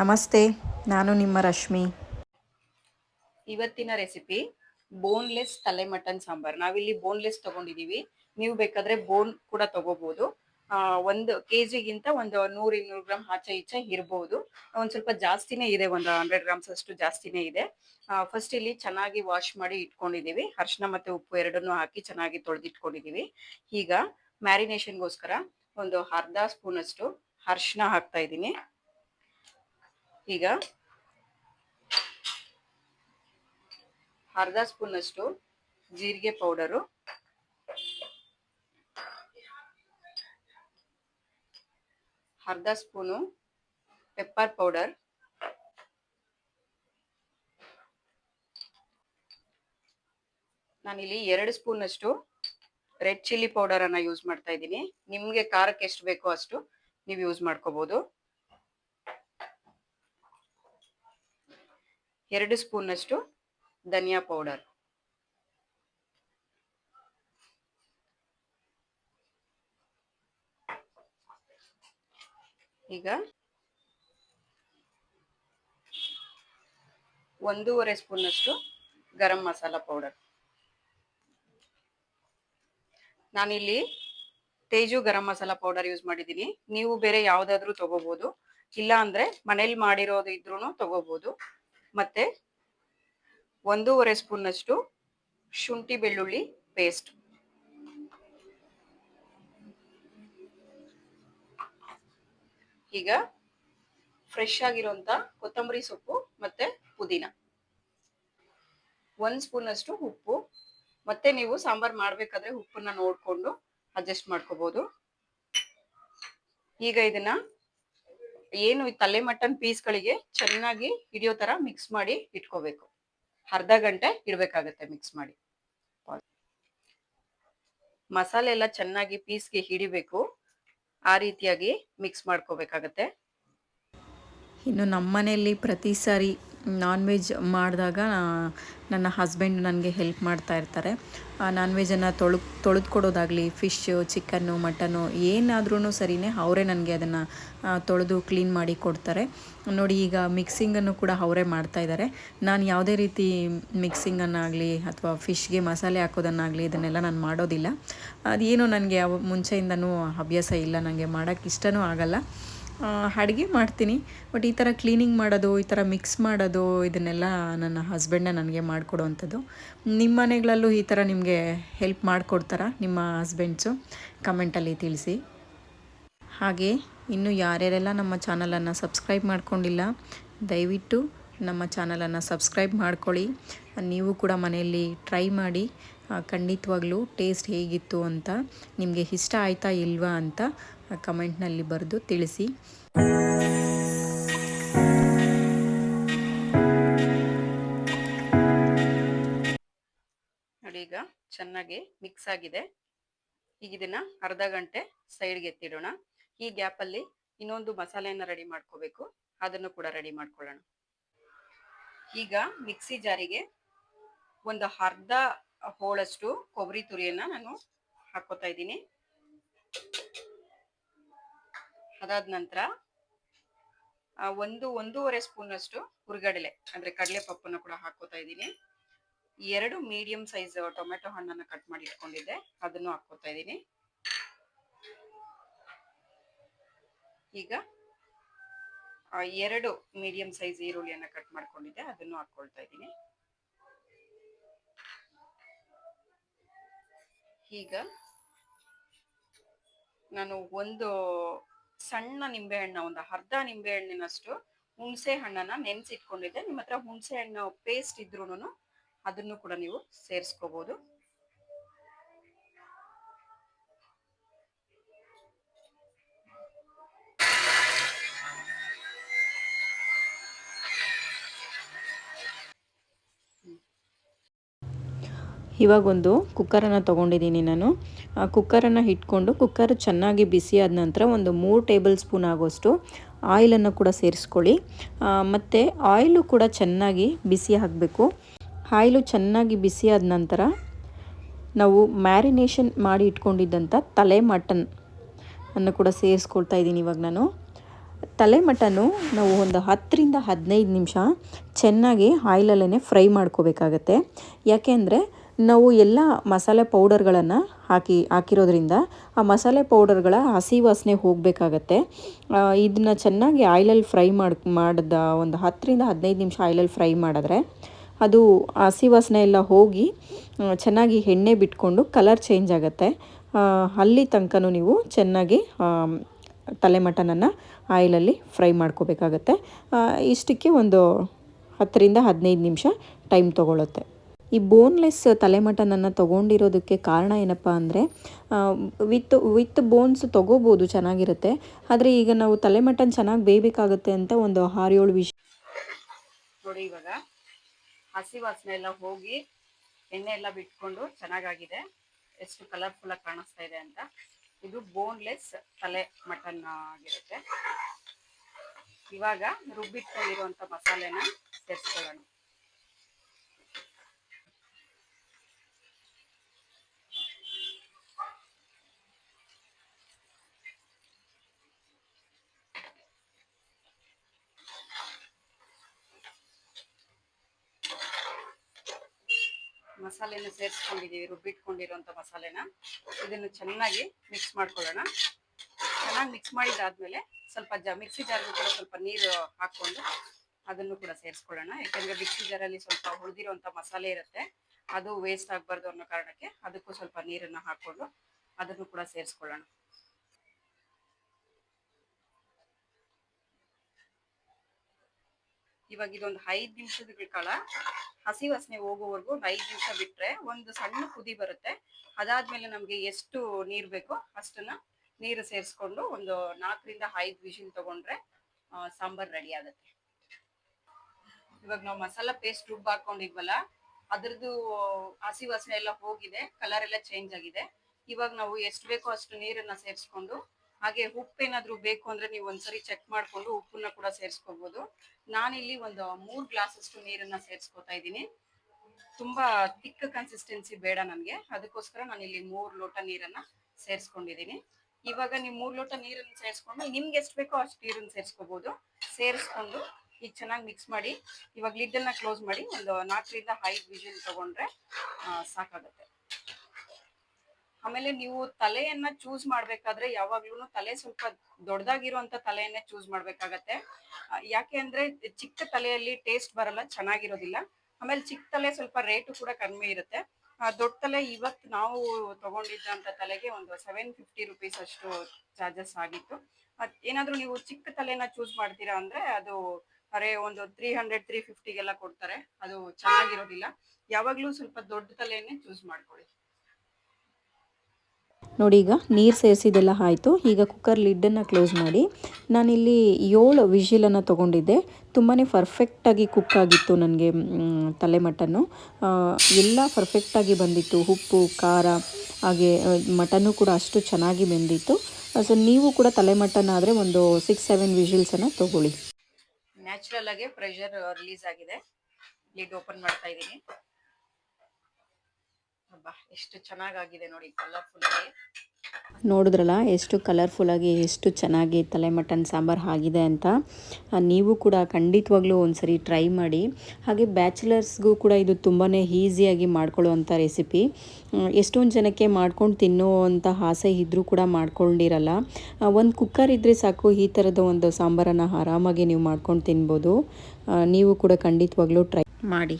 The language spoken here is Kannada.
ನಮಸ್ತೆ, ನಾನು ನಿಮ್ಮ ರಶ್ಮಿ. ಇವತ್ತಿನ ರೆಸಿಪಿ ಬೋನ್ಲೆಸ್ ತಲೆ ಮಟನ್ ಸಾಂಬಾರ್. ನಾವಿಲ್ಲಿ ಬೋನ್ಲೆಸ್ ತಗೊಂಡಿದೀವಿ. ನೀವು ಬೇಕಾದ್ರೆ ಬೋನ್ ಕೂಡ ತಗೋಬಹುದು ಒಂದು ಕೆ ಜಿಗಿಂತ ಒಂದು ನೂರ ಇನ್ನೂರು ಗ್ರಾಮ್ ಆಚೆ ಈಚೆ ಇರಬಹುದು ಒಂದ್ ಸ್ವಲ್ಪ ಜಾಸ್ತಿನೇ ಇದೆ, ಒಂದು ಹಂಡ್ರೆಡ್ ಗ್ರಾಮ್ಸ್ ಅಷ್ಟು ಜಾಸ್ತಿನೇ ಇದೆ. ಫಸ್ಟ್ ಇಲ್ಲಿ ಚೆನ್ನಾಗಿ ವಾಶ್ ಮಾಡಿ ಇಟ್ಕೊಂಡಿದೀವಿ. ಅರ್ಶಿನ ಮತ್ತೆ ಉಪ್ಪು ಎರಡನ್ನೂ ಹಾಕಿ ಚೆನ್ನಾಗಿ ತೊಳೆದಿಟ್ಕೊಂಡಿದೀವಿ. ಈಗ ಮ್ಯಾರಿನೇಷನ್ಗೋಸ್ಕರ ಒಂದು ಅರ್ಧ ಸ್ಪೂನ್ ಅಷ್ಟು ಅರ್ಶಿನ ಹಾಕ್ತಾ ಇದ್ದೀನಿ. ಈಗ ಅರ್ಧ ಸ್ಪೂನ್ ಅಷ್ಟು ಜೀರಿಗೆ ಪೌಡರು. ಅರ್ಧ ಸ್ಪೂನು ಪೆಪ್ಪರ್ ಪೌಡರ್ ನಾನಿಲ್ಲಿ ಎರಡು ಸ್ಪೂನ್ ಅಷ್ಟು ರೆಡ್ ಚಿಲ್ಲಿ ಪೌಡರ್ ಅನ್ನ ಯೂಸ್ ಮಾಡ್ತಾ ಇದ್ದೀನಿ. ನಿಮ್ಗೆ ಖಾರಕ್ಕೆ ಎಷ್ಟು ಬೇಕೋ ಅಷ್ಟು ನೀವು ಯೂಸ್ ಮಾಡ್ಕೋಬಹುದು ಎರಡು ಸ್ಪೂನ್ ಅಷ್ಟು ಧನಿಯಾ ಪೌಡರ್. ಈಗ ಒಂದೂವರೆ ಸ್ಪೂನ್ ಅಷ್ಟು ಗರಂ ಮಸಾಲ ಪೌಡರ್. ನಾನಿಲ್ಲಿ ತೇಜು ಗರಂ ಮಸಾಲ ಪೌಡರ್ ಯೂಸ್ ಮಾಡಿದ್ದೀನಿ. ನೀವು ಬೇರೆ ಯಾವುದಾದ್ರೂ ತಗೋಬಹುದು ಇಲ್ಲ ಅಂದ್ರೆ ಮನೇಲಿ ಮಾಡಿರೋದು ಇದ್ರೂ ತಗೋಬಹುದು ಮತ್ತೆ ಒಂದೂವರೆ ಸ್ಪೂನ್ ಅಷ್ಟು ಶುಂಠಿ ಬೆಳ್ಳುಳ್ಳಿ ಪೇಸ್ಟ್ ಈಗ ಫ್ರೆಶ್ ಆಗಿರುವಂತ ಕೊತ್ತಂಬರಿ ಸೊಪ್ಪು ಮತ್ತೆ ಪುದೀನ. ಒಂದ್ ಸ್ಪೂನ್ ಅಷ್ಟು ಉಪ್ಪು. ಮತ್ತೆ ನೀವು ಸಾಂಬಾರ್ ಮಾಡ್ಬೇಕಾದ್ರೆ ಉಪ್ಪನ್ನ ನೋಡ್ಕೊಂಡು ಅಡ್ಜಸ್ಟ್ ಮಾಡ್ಕೋಬಹುದು ಈಗ ಇದನ್ನ ಏನು ಈ ತಲೆ ಮಟನ್ ಪೀಸ್ಗಳಿಗೆ ಚೆನ್ನಾಗಿ ಹಿಡಿಯೋ ತರ ಮಿಕ್ಸ್ ಮಾಡಿ ಇಟ್ಕೋಬೇಕು. ಅರ್ಧ ಗಂಟೆ ಇಡ್ಬೇಕಾಗತ್ತೆ ಮಿಕ್ಸ್ ಮಾಡಿ. ಮಸಾಲೆ ಎಲ್ಲ ಚೆನ್ನಾಗಿ ಪೀಸ್ಗೆ ಹಿಡಿಬೇಕು. ಆ ರೀತಿಯಾಗಿ ಮಿಕ್ಸ್ ಮಾಡ್ಕೋಬೇಕಾಗತ್ತೆ. ಇನ್ನು ನಮ್ಮ ಮನೆಯಲ್ಲಿ ಪ್ರತಿ ಸಾರಿ ನಾನ್ ವೆಜ್ ಮಾಡಿದಾಗ ನನ್ನ ಹಸ್ಬೆಂಡ್ ನನಗೆ ಹೆಲ್ಪ್ ಮಾಡ್ತಾ ಇರ್ತಾರೆ. ನಾನ್ ವೆಜ್ಜನ್ನು ತೊಳು ತೊಳೆದು ಕೊಡೋದಾಗಲಿ ಫಿಶ್ಶು ಚಿಕನ್ನು ಮಟನ್ನು ಏನಾದ್ರೂ ಸರಿನೇ ಅವರೇ ನನಗೆ ಅದನ್ನು ತೊಳೆದು ಕ್ಲೀನ್ ಮಾಡಿ ಕೊಡ್ತಾರೆ. ನೋಡಿ, ಈಗ ಮಿಕ್ಸಿಂಗನ್ನು ಕೂಡ ಅವರೇ ಮಾಡ್ತಾ ಇದ್ದಾರೆ. ನಾನು ಯಾವುದೇ ರೀತಿ ಮಿಕ್ಸಿಂಗನ್ನಾಗಲಿ ಅಥವಾ ಫಿಶ್ಗೆ ಮಸಾಲೆ ಹಾಕೋದನ್ನಾಗಲಿ ಇದನ್ನೆಲ್ಲ ನಾನು ಮಾಡೋದಿಲ್ಲ. ಅದೇನೋ ನನಗೆ ಮುಂಚೆಯಿಂದನೂ ಅಭ್ಯಾಸ ಇಲ್ಲ ನನಗೆ ಮಾಡೋಕ್ಕೆ ಇಷ್ಟನೂ ಆಗಲ್ಲ. ಅಡುಗೆ ಮಾಡ್ತೀನಿ. ಬಟ್ ಈ ಥರ ಕ್ಲೀನಿಂಗ್ ಮಾಡೋದು, ಈ ಥರ ಮಿಕ್ಸ್ ಮಾಡೋದು, ಇದನ್ನೆಲ್ಲ ನನ್ನ ಹಸ್ಬೆಂಡೇ ನನಗೆ ಮಾಡಿಕೊಡೋವಂಥದ್ದು. ನಿಮ್ಮ ಮನೆಗಳಲ್ಲೂ ಈ ಥರ ನಿಮಗೆ ಹೆಲ್ಪ್ ಮಾಡಿಕೊಡ್ತಾರ ನಿಮ್ಮ ಹಸ್ಬೆಂಡ್ಸು ಕಮೆಂಟಲ್ಲಿ ತಿಳಿಸಿ. ಹಾಗೆ, ಇನ್ನು ಯಾರ್ಯಾರೆಲ್ಲ ನಮ್ಮ ಚಾನಲನ್ನು ಸಬ್ಸ್ಕ್ರೈಬ್ ಮಾಡಿಕೊಂಡಿಲ್ಲ, ದಯವಿಟ್ಟು ನಮ್ಮ ಚಾನಲನ್ನು ಸಬ್ಸ್ಕ್ರೈಬ್ ಮಾಡ್ಕೊಳ್ಳಿ. ನೀವು ಕೂಡ ಮನೆಯಲ್ಲಿ ಟ್ರೈ ಮಾಡಿ ಖಂಡಿತವಾಗ್ಲೂ ಟೇಸ್ಟ್ ಹೇಗಿತ್ತು ಅಂತ, ನಿಮಗೆ ಇಷ್ಟ ಆಯಿತಾ ಇಲ್ವಾ ಅಂತ ಕಮೆಂಟ್ನಲ್ಲಿ ಬರೆದು ತಿಳಿಸಿ. ನೋಡಿ ಈಗ ಚೆನ್ನಾಗಿ ಮಿಕ್ಸ್ ಆಗಿದೆ. ಈಗ ಇದನ್ನ ಅರ್ಧ ಗಂಟೆ ಸೈಡ್ಗೆ ಎತ್ತಿಡೋಣ. ಈ ಗ್ಯಾಪ್ ಅಲ್ಲಿ ಇನ್ನೊಂದು ಮಸಾಲೆಯನ್ನ ರೆಡಿ ಮಾಡ್ಕೋಬೇಕು. ಅದನ್ನು ಕೂಡ ರೆಡಿ ಮಾಡ್ಕೊಳ್ಳೋಣ. ಈಗ ಮಿಕ್ಸಿ ಜಾರಿಗೆ ಒಂದು ಅರ್ಧ ಹೋಳಷ್ಟು ಕೊಬ್ಬರಿ ತುರಿಯನ್ನ ನಾನು ಹಾಕೋತಾ ಇದ್ದೀನಿ. ಅದಾದ ನಂತರ ಒಂದು, ಒಂದೂವರೆ ಸ್ಪೂನ್ ಅಷ್ಟು ಹುರ್ಗಡಲೆ, ಅಂದ್ರೆ ಕಡಲೆ ಪಪ್ಪನ್ನು ಕೂಡ ಹಾಕೋತಾ ಇದ್ದೀನಿ. ಎರಡು ಮೀಡಿಯಂ ಸೈಜ್ ಟೊಮೆಟೊ ಹಣ್ಣನ್ನು ಕಟ್ ಮಾಡಿ ಇಟ್ಕೊಂಡಿದ್ದೆ, ಅದನ್ನು ಹಾಕೋತಾ ಇದ್ದೀನಿ. ಈಗ ಎರಡು ಮೀಡಿಯಂ ಸೈಜ್ ಈರುಳ್ಳಿಯನ್ನ ಕಟ್ ಮಾಡ್ಕೊಂಡಿದ್ದೆ, ಅದನ್ನು ಹಾಕೊಳ್ತಾ ಇದ್ದೀನಿ. ಈಗ, ನಾನು ಒಂದು ಸಣ್ಣ ನಿಂಬೆಹಣ್ಣ ಒಂದು ಅರ್ಧ ನಿಂಬೆ ಹಣ್ಣಿನಷ್ಟು ಹುಣಸೆ ಹಣ್ಣನ್ನ ನೆನ್ಸಿಟ್ಕೊಂಡಿದ್ದೆ. ನಿಮ್ಮ ಹತ್ರ ಹುಣಸೆ ಹಣ್ಣು ಪೇಸ್ಟ್ ಇದ್ರೂನು ಅದನ್ನು ಕೂಡ ನೀವು ಸೇರಿಸ್ಕೋಬಹುದು ಇವಾಗೊಂದು ಕುಕ್ಕರನ್ನು ತೊಗೊಂಡಿದ್ದೀನಿ ನಾನು. ಆ ಕುಕ್ಕರನ್ನು ಇಟ್ಕೊಂಡು ಕುಕ್ಕರ್ ಚೆನ್ನಾಗಿ ಬಿಸಿ ಆದ ನಂತರ ಒಂದು ಮೂರು ಟೇಬಲ್ ಸ್ಪೂನ್ ಆಗೋಷ್ಟು ಆಯಿಲನ್ನು ಕೂಡ ಸೇರಿಸ್ಕೊಳ್ಳಿ. ಮತ್ತು ಆಯಿಲು ಕೂಡ ಚೆನ್ನಾಗಿ ಬಿಸಿ ಹಾಕಬೇಕು. ಆಯಿಲು ಚೆನ್ನಾಗಿ ಬಿಸಿ ಆದ ನಂತರ ನಾವು ಮ್ಯಾರಿನೇಷನ್ ಮಾಡಿ ಇಟ್ಕೊಂಡಿದ್ದಂಥ ತಲೆ ಮಟನ್ ಅನ್ನು ಕೂಡ ಸೇರಿಸ್ಕೊಳ್ತಾ ಇದ್ದೀನಿ ಇವಾಗ ನಾನು. ತಲೆ ಮಟನ್ನು ನಾವು ಒಂದು ಹತ್ತರಿಂದ ಹದಿನೈದು ನಿಮಿಷ ಚೆನ್ನಾಗಿ ಆಯಿಲಲ್ಲೇ ಫ್ರೈ ಮಾಡ್ಕೋಬೇಕಾಗತ್ತೆ. ಯಾಕೆಂದರೆ ನಾವು ಎಲ್ಲ ಮಸಾಲೆ ಪೌಡರ್ಗಳನ್ನು ಹಾಕಿ, ಹಾಕಿರೋದ್ರಿಂದ ಆ ಮಸಾಲೆ ಪೌಡರ್ಗಳ ಹಸಿ ವಾಸನೆ ಹೋಗಬೇಕಾಗತ್ತೆ ಇದನ್ನ ಚೆನ್ನಾಗಿ ಆಯಿಲಲ್ಲಿ ಫ್ರೈ ಮಾಡಿ, ಮಾಡಿದ ಒಂದು ಹತ್ತರಿಂದ ಹದಿನೈದು ನಿಮಿಷ ಆಯಿಲಲ್ಲಿ ಫ್ರೈ ಮಾಡಿದ್ರೆ ಅದು ಹಸಿ ವಾಸನೆ ಎಲ್ಲ ಹೋಗಿ ಚೆನ್ನಾಗಿ ಎಣ್ಣೆ ಬಿಟ್ಕೊಂಡು ಕಲರ್ ಚೇಂಜ್ ಆಗುತ್ತೆ. ಅಲ್ಲಿ ತನಕನೂ ನೀವು ಚೆನ್ನಾಗಿ ತಲೆ ಮಟನನ್ನು ಆಯಿಲಲ್ಲಿ ಫ್ರೈ ಮಾಡ್ಕೋಬೇಕಾಗತ್ತೆ. ಇಷ್ಟಕ್ಕೆ ಒಂದು ಹತ್ತರಿಂದ ಹದಿನೈದು ನಿಮಿಷ ಟೈಮ್ ತೊಗೊಳುತ್ತೆ. ಈ ಬೋನ್ಲೆಸ್ ತಲೆಮಟನನ್ನು ತೊಗೊಂಡಿರೋದಕ್ಕೆ ಕಾರಣ ಏನಪ್ಪ ಅಂದರೆ ವಿತ್ ವಿತ್ ಬೋನ್ಸ್ ತೊಗೋಬೋದು, ಚೆನ್ನಾಗಿರುತ್ತೆ. ಆದರೆ ಈಗ ನಾವು ತಲೆಮಟನ್ ಚೆನ್ನಾಗಿ ಬೇಯಬೇಕಾಗುತ್ತೆ ಅಂತ ಒಂದು ಆರು ಏಳು ವಿಷಯ ನೋಡಿ ಇವಾಗ, ಹಸಿ ವಾಸನೆ ಎಲ್ಲ ಹೋಗಿ ಎಣ್ಣೆ ಎಲ್ಲ ಬಿಟ್ಕೊಂಡು ಚೆನ್ನಾಗಾಗಿದೆ. ಎಷ್ಟು ಕಲರ್ಫುಲ್ ಆಗಿ ಕಾಣಿಸ್ತಾ ಇದೆ ಅಂತ. ಇದು ಬೋನ್ಲೆಸ್ ತಲೆ ಮಟನ್ ಆಗಿರುತ್ತೆ. ಇವಾಗ ರುಬ್ಬಿಟ್ಕೊಂಡಿರುವಂಥ ಮಸಾಲೆನ ಸೇರಿಸ್ಕೊಳ್ಳೋಣ. ಮಸಾಲೆನ ಸೇರಿಸ್ಕೊಂಡಿದ್ದೀವಿ ರುಬ್ಬಿಟ್ಕೊಂಡಿರುವಂತ ಮಸಾಲೆನ. ಇದನ್ನು ಚೆನ್ನಾಗಿ ಮಿಕ್ಸ್ ಮಾಡ್ಕೊಳ್ಳೋಣ. ಚೆನ್ನಾಗಿ ಮಿಕ್ಸ್ ಮಾಡಿದಾದ್ಮೇಲೆ ಸ್ವಲ್ಪ ಜ, ಮಿಕ್ಸಿ ಜಾರ್ಗೂ ಕೂಡ ಸ್ವಲ್ಪ ನೀರು ಹಾಕ್ಕೊಂಡು ಅದನ್ನು ಕೂಡ ಸೇರಿಸ್ಕೊಳ್ಳೋಣ. ಯಾಕಂದ್ರೆ ಮಿಕ್ಸಿ ಜಾರಲ್ಲಿ ಸ್ವಲ್ಪ ಉಳಿದಿರುವಂತ ಮಸಾಲೆ ಇರುತ್ತೆ. ಅದು ವೇಸ್ಟ್ ಆಗಬಾರ್ದು ಅನ್ನೋ ಕಾರಣಕ್ಕೆ ಅದಕ್ಕೂ ಸ್ವಲ್ಪ ನೀರನ್ನ ಹಾಕ್ಕೊಂಡು ಅದನ್ನು ಕೂಡ ಸೇರಿಸ್ಕೊಳ್ಳೋಣ. ಇವಾಗ ಇದೊಂದು ಐದು ನಿಮಿಷದ ಕಾಲ ಹಸಿ ವಾಸನೆ ಹೋಗೋವರೆಗೂ ಒಂದು ಐದು ನಿಮಿಷ ಬಿಟ್ರೆ ಒಂದು ಸಣ್ಣ ಕುದಿ ಬರುತ್ತೆ. ಅದಾದ್ಮೇಲೆ ನಮ್ಗೆ ಎಷ್ಟು ನೀರ್ ಬೇಕೋ ಅಷ್ಟನ್ನ ನೀರು ಸೇರಿಸ್ಕೊಂಡು ಒಂದು ನಾಲ್ಕರಿಂದ ಐದು ವಿಷಿಲ್ ತಗೊಂಡ್ರೆ ಸಾಂಬಾರ್ ರೆಡಿ ಆಗುತ್ತೆ. ಇವಾಗ ನಾವು ಮಸಾಲ ಪೇಸ್ಟ್ ರುಬ್ಬ ಹಾಕೊಂಡಿದ್ವಲ್ಲ, ಅದ್ರದ್ದು ಹಸಿ ವಾಸನೆ ಎಲ್ಲ ಹೋಗಿದೆ ಕಲರ್ ಎಲ್ಲ ಚೇಂಜ್ ಆಗಿದೆ. ಇವಾಗ ನಾವು ಎಷ್ಟು ಬೇಕೋ ಅಷ್ಟು ನೀರನ್ನ ಸೇರಿಸ್ಕೊಂಡು ಹಾಗೆ ಉಪ್ಪೇನಾದ್ರೂ ಬೇಕು ಅಂದ್ರೆ ನೀವು ಒಂದ್ಸರಿ ಚೆಕ್ ಮಾಡ್ಕೊಂಡು ಉಪ್ಪನ್ನ ಕೂಡ ಸೇರಿಸ್ಕೋಬಹುದು ನಾನಿಲ್ಲಿ ಒಂದು ಮೂರ್ ಗ್ಲಾಸ್ ಅಷ್ಟು ನೀರನ್ನ ಸೇರಿಸ್ಕೊತಾ ಇದ್ದೀನಿ. ತುಂಬಾ ತಿಕ್ ಕನ್ಸಿಸ್ಟೆನ್ಸಿ ಬೇಡ ನನಗೆ. ಅದಕ್ಕೋಸ್ಕರ ನಾನು ಇಲ್ಲಿ ಮೂರ್ ಲೋಟ ನೀರನ್ನ ಸೇರಿಸ್ಕೊಂಡಿದ್ದೀನಿ. ಇವಾಗ ನೀವು ಮೂರ್ ಲೋಟ ನೀರನ್ನ ಸೇರಿಸ್ಕೊಂಡು ನಿಮ್ಗೆ ಎಷ್ಟು ಬೇಕೋ ಅಷ್ಟು ನೀರನ್ನ ಸೇರಿಸ್ಕೋಬಹುದು ಸೇರಿಸ್ಕೊಂಡು ಈಗ ಚೆನ್ನಾಗಿ ಮಿಕ್ಸ್ ಮಾಡಿ, ಇವಾಗ ಲಿಡ್ ಕ್ಲೋಸ್ ಮಾಡಿ ಒಂದು ನಾಲ್ಕರಿಂದ ಐದು ವಿಷನ್ ತಗೊಂಡ್ರೆ ಸಾಕಾಗುತ್ತೆ. ಆಮೇಲೆ ನೀವು ತಲೆಯನ್ನ ಚೂಸ್ ಮಾಡ್ಬೇಕಾದ್ರೆ ಯಾವಾಗ್ಲೂ ತಲೆ ಸ್ವಲ್ಪ ದೊಡ್ಡದಾಗಿರುವಂತ ತಲೆಯನ್ನೇ ಚೂಸ್ ಮಾಡ್ಬೇಕಾಗತ್ತೆ. ಯಾಕೆ ಅಂದ್ರೆ ಚಿಕ್ಕ ತಲೆಯಲ್ಲಿ ಟೇಸ್ಟ್ ಬರಲ್ಲ, ಚೆನ್ನಾಗಿರೋದಿಲ್ಲ. ಆಮೇಲೆ ಚಿಕ್ಕ ತಲೆ ಸ್ವಲ್ಪ ರೇಟು ಕೂಡ ಕಡಿಮೆ ಇರುತ್ತೆ. ದೊಡ್ಡ ತಲೆ ಇವತ್ತು ನಾವು ತಗೊಂಡಿದ್ದಂತ ತಲೆಗೆ ಒಂದು ಸೆವೆನ್ ಫಿಫ್ಟಿ ರುಪೀಸ್ ಅಷ್ಟು ಚಾರ್ಜಸ್ ಆಗಿತ್ತು. ಏನಾದ್ರೂ ನೀವು ಚಿಕ್ಕ ತಲೆನ ಚೂಸ್ ಮಾಡ್ತೀರಾ ಅಂದ್ರೆ ಅದು ಅರೆ ಒಂದು ತ್ರೀ ಹಂಡ್ರೆಡ್ ತ್ರೀ ಫಿಫ್ಟಿಗೆಲ್ಲ ಕೊಡ್ತಾರೆ. ಅದು ಚೆನ್ನಾಗಿರೋದಿಲ್ಲ. ಯಾವಾಗ್ಲೂ ಸ್ವಲ್ಪ ದೊಡ್ಡ ತಲೆಯನ್ನೇ ಚೂಸ್ ಮಾಡ್ಕೊಳ್ಳಿ. ನೋಡಿ ಈಗ ನೀರು ಸೇರಿಸಿದೆಲ್ಲ ಆಯಿತು. ಈಗ ಕುಕ್ಕರ್ ಲಿಡ್ಡನ್ನು ಕ್ಲೋಸ್ ಮಾಡಿ ನಾನಿಲ್ಲಿ ಏಳು ವಿಷಿಲನ್ನು ತೊಗೊಂಡಿದ್ದೆ. ತುಂಬಾ ಪರ್ಫೆಕ್ಟಾಗಿ ಕುಕ್ ಆಗಿತ್ತು ನನಗೆ ತಲೆ ಮಟನ್ನು ಎಲ್ಲ ಪರ್ಫೆಕ್ಟಾಗಿ ಬಂದಿತ್ತು. ಉಪ್ಪು, ಖಾರ, ಹಾಗೆ ಮಟನ್ನು ಕೂಡ ಅಷ್ಟು ಚೆನ್ನಾಗಿ ಬೆಂದಿತ್ತು. ಸೊ ನೀವು ಕೂಡ ತಲೆ ಮಟನ್ ಆದರೆ ಒಂದು ಸಿಕ್ಸ್ ಸೆವೆನ್ ವಿಷಿಲ್ಸನ್ನು ತೊಗೊಳ್ಳಿ. ನ್ಯಾಚುರಲ್ ಆಗಿ ಪ್ರೆಷರ್ ರಿಲೀಸ್ ಆಗಿದೆ. ಲಿಡ್ ಓಪನ್ ಮಾಡ್ತಾ ಇದ್ದೀನಿ. ಅಬ್ಬಾ ಎಷ್ಟು ಚೆನ್ನಾಗಾಗಿದೆ ನೋಡಿ ಕಲರ್ಫುಲ್ ಆಗಿ. ನೋಡಿದ್ರಲ್ಲ ಎಷ್ಟು ಕಲರ್ಫುಲ್ಲಾಗಿ ಎಷ್ಟು ಚೆನ್ನಾಗಿ ತಲೆ ಮಟನ್ ಸಾಂಬಾರು ಆಗಿದೆ ಅಂತ. ನೀವು ಕೂಡ ಖಂಡಿತವಾಗ್ಲೂ ಒಂದ್ಸರಿ ಟ್ರೈ ಮಾಡಿ. ಹಾಗೆ ಬ್ಯಾಚುಲರ್ಸ್ಗೂ ಕೂಡ ಇದು ತುಂಬಾ ಈಸಿಯಾಗಿ ಮಾಡ್ಕೊಳ್ಳುವಂಥ ರೆಸಿಪಿ ಎಷ್ಟೊಂದು ಜನಕ್ಕೆ ಮಾಡ್ಕೊಂಡು ತಿನ್ನುವಂಥ ಆಸೆ ಇದ್ದರೂ ಕೂಡ ಮಾಡ್ಕೊಂಡಿರಲ್ಲ. ಒಂದು ಕುಕ್ಕರ್ ಇದ್ದರೆ ಸಾಕು ಈ ಥರದ ಒಂದು ಸಾಂಬಾರನ್ನು ಆರಾಮಾಗಿ ನೀವು ಮಾಡ್ಕೊಂಡು ತಿನ್ಬೋದು. ನೀವು ಕೂಡ ಖಂಡಿತವಾಗ್ಲೂ ಟ್ರೈ ಮಾಡಿ.